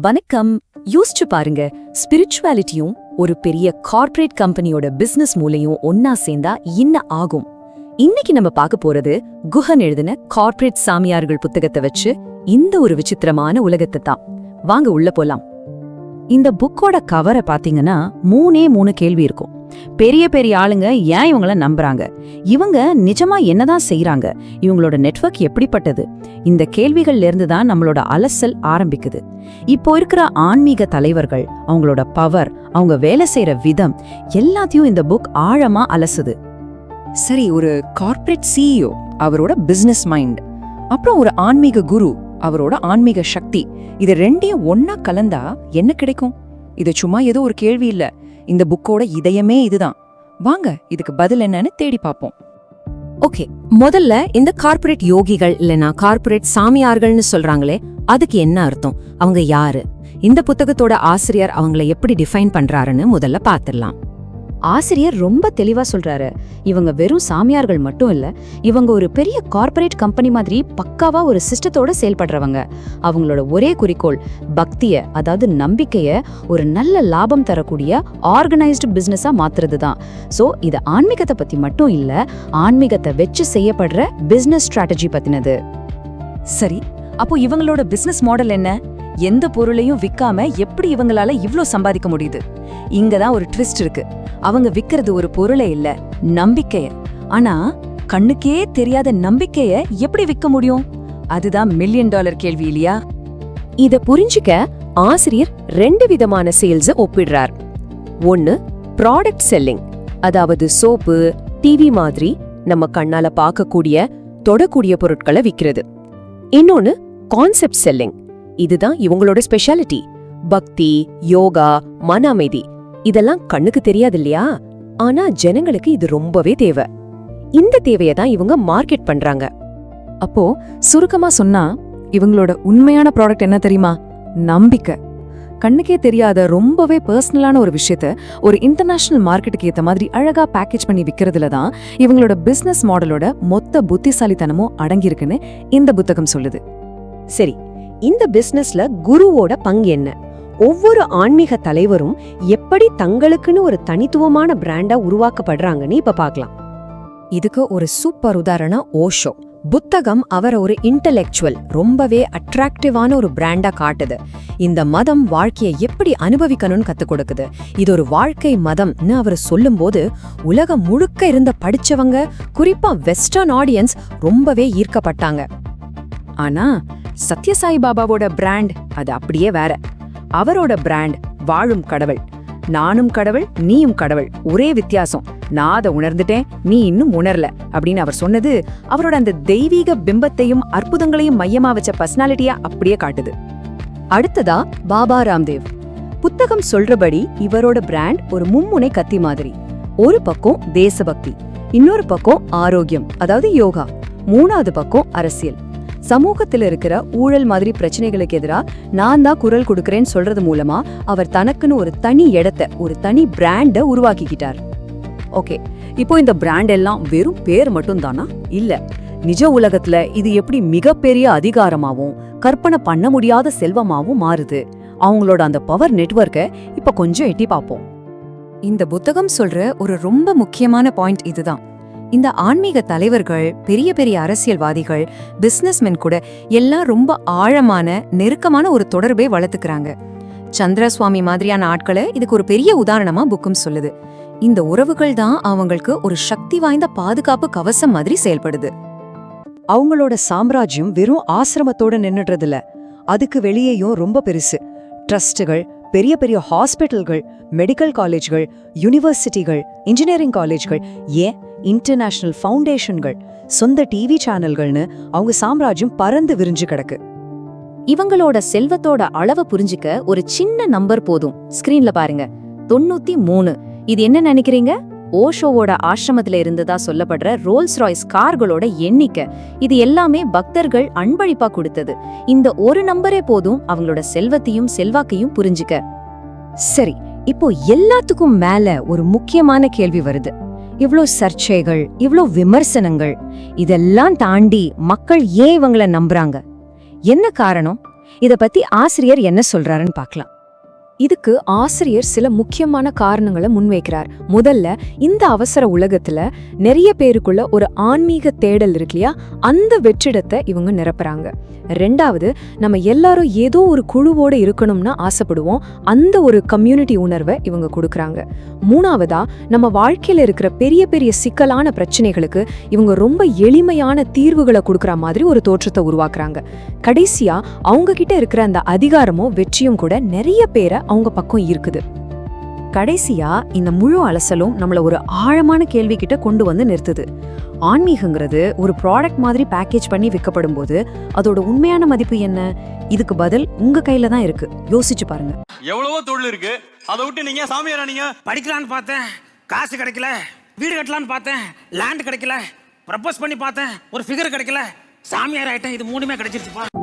வணக்கம். யோசிச்சு பாருங்க. ஸ்பிரிச்சுவாலிட்டியும் ஒரு பெரிய கார்ப்பரேட் கம்பெனியோட பிசினஸ் மூலையும் ஒன்னா சேர்ந்தா என்ன ஆகும்? இன்னைக்கு நம்ம பார்க்க போறது குஹன் எழுதின கார்ப்பரேட் சாமியார்கள் புத்தகத்தை வச்சு இந்த ஒரு விசித்திரமான உலகத்தை தான். வாங்க உள்ள போலாம். இந்த புக்கோட கவரை பாத்தீங்கன்னா மூணே மூணு கேள்வி இருக்கும். பெரிய பெரிய ஆளுங்க ஏன் இவங்கள நம்புறாங்க? இவங்க நிஜமா என்னதான் செய்யறாங்க இவங்களோட நெட்வொர்க் எப்படிப்பட்டது? இந்த கேள்விகள்ல இருந்து தான் நம்மளோட அலசல் ஆரம்பிக்குது. இப்போ இருக்கிற ஆன்மீக தலைவர்கள் அவங்களோட பவர் அவங்க வேலை செய்யற விதம் எல்லாத்தையும் இந்த புக் ஆழமா அலசுது. சரி ஒரு கார்ப்பரேட் சிஇஓ அவரோட பிசினஸ் மைண்ட் அப்புறம் ஒரு ஆன்மீக குரு அவரோட ஆன்மீக சக்தி இது ரெண்டையும் ஒன்னா கலந்தா என்ன கிடைக்கும்? இது சும்மா ஏதோ ஒரு கேள்வி இல்ல. இந்த புக்கோட இதயமே இதுதான். வாங்க இதுக்கு பதில் என்னன்னு தேடி பார்ப்போம். ஓகே முதல்ல இந்த கார்ப்பரேட் யோகிகள் இல்லனா கார்ப்பரேட் சாமியார்கள்னு சொல்றாங்களே அதுக்கு என்ன அர்த்தம்? அவங்க யாரு? இந்த புத்தகத்தோட ஆசிரியர் அவங்கள எப்படி டிஃபைன் பண்றாருன்னு முதல்ல பாத்துடலாம் ஆசிரியர் ரொம்ப தெளிவா சொல்றாரு. இவங்க வெறும் சாமியார்கள் மட்டும் இல்ல இவங்க ஒரு பெரிய கார்ப்பரேட் கம்பெனி மாதிரி பக்காவா ஒரு சிஸ்டத்தோட செயல்படுறவங்க. அவங்களோட ஒரே குறிக்கோள் பக்திய அதாவது நம்பிக்கைய ஒரு நல்ல லாபம் தரக்கூடிய ஆர்கனைஸ்டு பிசினஸா மாத்துறது தான் சோ இது ஆன்மீகத்தை பத்தி மட்டும் இல்ல ஆன்மீகத்தை வச்சு செய்யப்படுற பிசினஸ் ஸ்ட்ராட்டஜி பத்தினது. சரி அப்போ இவங்களோட பிசினஸ் மாடல் என்ன? எந்த பொருளையும் விற்காம எப்படி இவங்களால இவ்ளோ சம்பாதிக்க முடியுது? இங்க தான் ஒரு ட்விஸ்ட் இருக்கு. அவங்க விக்கிறது ஒரு பொருளே இல்ல நம்பிக்கைய. ஆனா கண்ணுக்கே தெரியாத நம்பிக்கைய எப்படி விக்க முடியும்? அதுதான் மில்லியன் டாலர் கேள்வி இல்லையா? இத புரிஞ்சுக்க ஆசிரியர் ரெண்டு விதமான சேல்ஸ ஒப்பிடுறார். ஒன்னு ப்ராடக்ட் செல்லிங் அதாவது சோப்பு டிவி மாதிரி நம்ம கண்ணால பார்க்கக்கூடிய தொடக்கூடிய பொருட்களை விக்கிறது. இன்னொன்னு கான்செப்ட் செல்லிங் இதுதான் இவங்களோட ஸ்பெஷாலிட்டி பக்தி யோகா மன அமைதி. இதெல்லாம் கண்ணுக்கு தெரியாது இல்லையா ஆனா ஜனங்களுக்கு இது ரொம்பவே தேவை. இந்த தேவையை தான் இவங்க மார்க்கெட் பண்றாங்க. அப்போ சுருக்கமா சொன்னா இவங்களோட உண்மையான ப்ராடக்ட் என்ன தெரியுமா? நம்பிக்கை. கண்ணுக்கே தெரியாத ரொம்பவே பர்சனலான ஒரு விஷயத்த ஒரு இன்டர்நேஷனல் மார்க்கெட்டுக்கு ஏற்ற மாதிரி அழகா பேக்கேஜ் பண்ணி விக்கிறதுல தான் இவங்களோட பிசினஸ் மாடலோட மொத்த புத்திசாலித்தனமும் அடங்கியிருக்குன்னு இந்த புத்தகம் சொல்லுது. சரி இந்த பிசினஸ்ல குருவோட பங்கு என்ன? ஒவ்வொரு ஆன்மீக தலைவரும் எப்படி தங்களுக்குன்னு ஒரு தனித்துவமான பிராண்டா உருவாக்கப்படுறாங்கன்னு இப்ப பார்க்கலாம். இதுக்கு ஒரு சூப்பர் உதாரணம் ஓஷோ. புத்தகம் அவரை ஒரு இன்டலெக்சுவல் ரொம்பவே அட்ராக்டிவான ஒரு பிராண்டா காட்டுது. இந்த மதம் வாழ்க்கையை எப்படி அனுபவிக்கணும்னு கத்துக் கொடுக்குது. இது ஒரு வாழ்க்கை மதம்னு அவர் சொல்லும்போது உலகம் முழுக்க இருந்த படிச்சவங்க குறிப்பா வெஸ்டர்ன் ஆடியன்ஸ் ரொம்பவே ஈர்க்கப்பட்டாங்க. ஆனா சத்யசாய் பாபாவோட பிராண்ட் அது அப்படியே வேற. அவரோட பிராண்ட் வாழும் கடவுள். நானும் கடவுள் நீயும் கடவுள். ஒரே வித்தியாசம். நான் அதை உணர்ந்துட்டேன் நீ இன்னும் உணரல அப்படின்னு அவர் சொன்னது அவரோட அந்த தெய்வீக பிம்பத்தையும் அற்புதங்களையும் மையமா வச்ச பர்சனாலிட்டியா அப்படியே காட்டுது. அடுத்ததா பாபா ராம்தேவ். புத்தகம் சொல்றபடி இவரோட பிராண்ட் ஒரு மும்முனை கத்தி மாதிரி. ஒரு பக்கம் தேசபக்தி இன்னொரு பக்கம் ஆரோக்கியம் அதாவது யோகா. மூணாவது பக்கம் அரசியல். சமூகத்தில் இருக்கிற ஊழல் மாதிரி பிரச்சனைகளுக்கு எதிராக நான் தான் குரல் கொடுக்கறேன்னு சொல்றது மூலமா அவர் தனக்குன்னு ஒரு தனி இடத்த ஒரு தனி பிராண்டை உருவாக்கிக்கிட்டார். ஓகே. இப்போ இந்த பிராண்ட் எல்லாம் வெறும் பேர் மட்டும் தானா? இல்ல. நிஜ உலகத்துல இது எப்படி மிகப்பெரிய அதிகாரமாவும் கற்பனை பண்ண முடியாத செல்வமாவும் மாறுது. அவங்களோட அந்த பவர் நெட்வொர்க்கை இப்ப கொஞ்சம் எட்டி பார்ப்போம். இந்த புத்தகம் சொல்ற ஒரு ரொம்ப முக்கியமான பாயிண்ட் இதுதான். இந்த ஆன்மீக தலைவர்கள் பெரிய பெரிய அரசியல்வாதிகள் பிஸ்னஸ்மென் கூட எல்லாம் ரொம்ப ஆழமான நெருக்கமான ஒரு தொடர்பை வளர்த்துக்கிறாங்க. சந்திரசுவாமி மாதிரியான ஆட்களை இதுக்கு ஒரு பெரிய உதாரணமா புக்கும் சொல்லுது. இந்த உறவுகள் தான் அவங்களுக்கு ஒரு சக்தி வாய்ந்த பாதுகாப்பு கவசம் மாதிரி செயல்படுது. அவங்களோட சாம்ராஜ்யம் வெறும் ஆசிரமத்தோட நின்னுடுறதில்ல. அதுக்கு வெளியேயும் ரொம்ப பெருசு. ட்ரஸ்ட்டுகள் பெரிய பெரிய ஹாஸ்பிட்டல்கள் மெடிக்கல் காலேஜ்கள் யூனிவர்சிட்டிகள் இன்ஜினியரிங் காலேஜ்கள் ஏன் இன்டர்நேஷனல் ஃபவுண்டேஷன்கள் சொந்த டிவி சேனல்கள்னு அவங்க சாம்ராஜ்யம் பறந்து விரிஞ்சு கிடக்கு. இவங்களோட செல்வத்தோட அளவை புரிஞ்சுக்க ஒரு சின்ன நம்பர் போதும். ஸ்கிரீன்ல பாருங்க. தொண்ணூத்தி மூணு. இது என்ன நினைக்கிறீங்க? ஓஷோவோட ஆசிரமத்துல இருந்ததா சொல்லப்படுற ரோல்ஸ் ராய்ஸ் கார்களோட எண்ணிக்கை. இது எல்லாமே பக்தர்கள் அன்பளிப்பா கொடுத்தது. இந்த ஒரு நம்பரே போதும் அவங்களோட செல்வத்தையும் செல்வாக்கையும் புரிஞ்சுக்க. சரி இப்போ எல்லாத்துக்கும் மேல ஒரு முக்கியமான கேள்வி வருது. இவ்ளோ சர்ச்சைகள் இவ்ளோ விமர்சனங்கள் இதெல்லாம் தாண்டி மக்கள் ஏன் இவங்கள நம்புறாங்க? என்ன காரணம்? இத பத்தி ஆசிரியர் என்ன சொல்றாருன்னு பார்க்கலாம். இதுக்கு ஆசிரியர் சில முக்கியமான காரணங்களை முன்வைக்கிறார். முதல்ல இந்த அவசர உலகத்துல நிறைய பேருக்குள்ள ஒரு ஆன்மீக தேடல் இருக்கு இல்லையா? அந்த வெற்றிடத்தை இவங்க நிரப்புறாங்க. ரெண்டாவது நம்ம எல்லாரும் ஏதோ ஒரு குழுவோட இருக்கணும்னு ஆசைப்படுவோம். அந்த ஒரு கம்யூனிட்டி உணர்வை இவங்க கொடுக்குறாங்க. மூணாவதா நம்ம வாழ்க்கையில இருக்கிற பெரிய பெரிய சிக்கலான பிரச்சனைகளுக்கு இவங்க ரொம்ப எளிமையான தீர்வுகளை கொடுக்குற மாதிரி ஒரு தோற்றத்தை உருவாக்குறாங்க. கடைசியா அவங்க கிட்ட இருக்கிற அந்த அதிகாரமும் வெற்றியும் கூட நிறைய பேரை அவங்க பக்கம் இருக்குது. கடைசியா இந்த முழு அலசலும் நம்மள ஒரு ஆழமான கேள்வி கிட்ட கொண்டு வந்து நிறுத்துது. ஆன்மீகங்கிறது ஒரு ப்ராடக்ட் மாதிரி பேக்கேஜ் பண்ணி விற்கப்படும் போது அதோட உண்மையான மதிப்பு என்ன? இதுக்கு பதில் உங்க கையில தான் இருக்கு. யோசிச்சு பாருங்க. எவ்வளவோ தொழில் இருக்கு. அதை விட்டு நீங்க சாமியாரா நீங்க? படிக்கலான்னு பார்த்தேன். காசு கிடைக்கல. வீடு கட்டலான்னு பார்த்தேன். லேண்ட் கிடைக்கல. ப்ரப்போஸ் பண்ணி பார்த்தேன். ஒரு ஃபிகர் கிடைக்கல. சாமியார் ஆயிட்டேன். இது மூணுமே கிடைச்சிருச்சுப்பா.